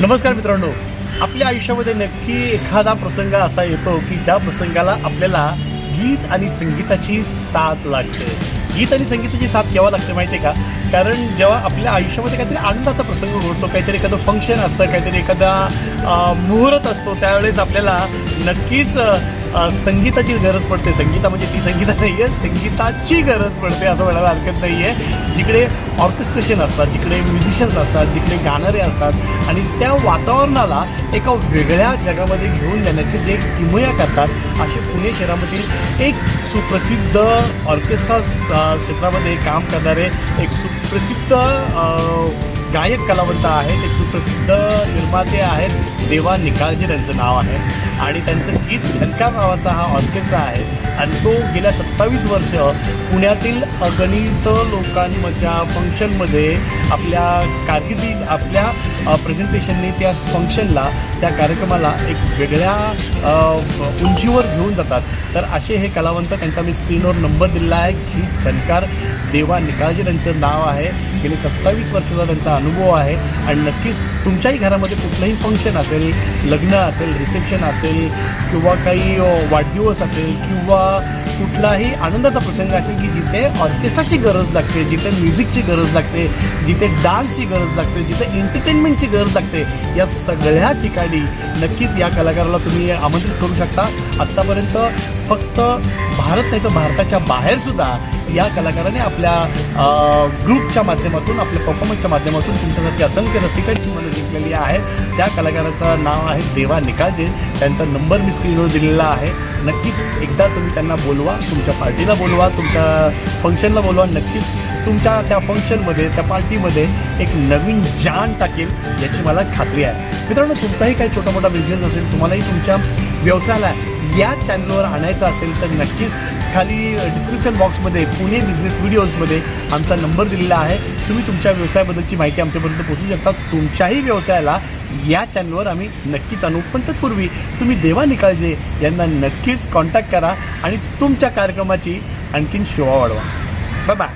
नमस्कार मित्रांनो. आपल्या आयुष्यामध्ये नक्की एखादा प्रसंग असा येतो की ज्या प्रसंगाला आपल्याला गीत आणि संगीताची साथ लागते. गीत आणि संगीताची साथ केव्हा लागते माहिती आहे का? कारण जेव्हा आपल्या आयुष्यामध्ये काहीतरी आनंदाचा प्रसंग घडतो काहीतरी एखादं फंक्शन असतं काहीतरी एखादा मुहूर्त असतो त्यावेळेस आपल्याला नक्कीच संगीताची गरज पडते. संगीता म्हणजे ती संगीता नाही आहे संगीताची गरज पडते असं म्हणायला हरकत नाही आहे जिकडे ऑर्केस्ट्रेशन असतात जिकडे म्युझिशियन्स असतात जिकडे गाणारे असतात आणि त्या वातावरणाला एका वेगळ्या जगामध्ये घेऊन जाण्याचे जे किमया करतात असे पुणे शहरामधील एक सुप्रसिद्ध ऑर्केस्ट्रा क्षेत्रामध्ये काम करणारे एक सुप्रसिद्ध गायक कलावंत आहेत एक सुप्रसिद्ध निर्माते आहेत देवा निकाळजे त्यांचं नाव आहे. आणि त्यांचं गीत झनकार नावाचा हा ऑर्केस्ट्रा आहे. आणि तो गेल्या सत्तावीस वर्ष पुण्यातील अगणित लोकांच्या फंक्शनमध्ये आपल्या कारकिर्दी आपल्या प्रेझेंटेशनने त्या फंक्शनला त्या कार्यक्रमाला एक वेगळ्या उंचीवर घेऊन जातात. तर असे हे कलावंत त्यांचा मी स्क्रीनवर नंबर दिलेला आहे की झनकार देवा निकाळजे त्यांचं नाव आहे. गेले सत्तावीस वर्षाचा त्यांचा अनुभव आहे. आणि नक्कीच तुमच्याही घरामध्ये कुठलंही फंक्शन असेल लग्न असेल रिसेप्शन असेल किंवा काही वाढदिवस असेल किंवा कुठलाही आनंदाचा प्रसंग असेल की जिथे ऑर्केस्ट्राची गरज लागते जिथे म्युझिकची गरज लागते जिथे डान्सची गरज लागते जिथे एंटरटेनमेंट कलाकारांची गरज लागते. या सगळ्या ठिकाणी नक्कीच या कलाकाराला तुम्ही आमंत्रित करू शकता. आत्तापर्यंत फक्त भारत नाही तर भारताच्या बाहेरसुद्धा या कलाकाराने आपल्या ग्रुपच्या माध्यमातून आपल्या परफॉर्मन्सच्या माध्यमातून तुमच्यासाठी असंख्य रसिकांची मनं जिंकलेली आहेत. त्या कलाकाराचं नाव आहे देवा निकाजे. त्यांचा नंबर मी स्क्रीनवर दिलेला आहे. नक्कीच एकदा तुम्ही त्यांना बोलवा तुमच्या पार्टीला बोलवा तुमच्या फंक्शनला बोलवा. नक्कीच तुमच्या त्या फंक्शनमध्ये त्या पार्टीमध्ये एक नवीन जान टाकेल याची मला खात्री आहे. मित्रांनो तुमचाही काही छोटा मोठा बिझनेस असेल तुम्हालाही तुमच्या व्यवसायाला या चॅनलवर आणायचं असेल तर नक्कीच खाली डिस्क्रिप्शन बॉक्समध्ये पुणे बिझनेस व्हिडिओजमध्ये आमचा नंबर दिलेला आहे. तुम्ही तुमच्या व्यवसायाबद्दलची माहिती आमच्यापर्यंत पोहोचू शकता. तुमच्याही व्यवसायाला या चॅनलवर आम्ही नक्कीच आणू. पण तत्पूर्वी तुम्ही देवा निकाळजे यांना नक्कीच कॉन्टॅक्ट करा आणि तुमच्या कार्यक्रमाची आणखीन शोभा वाढवा. Bye bye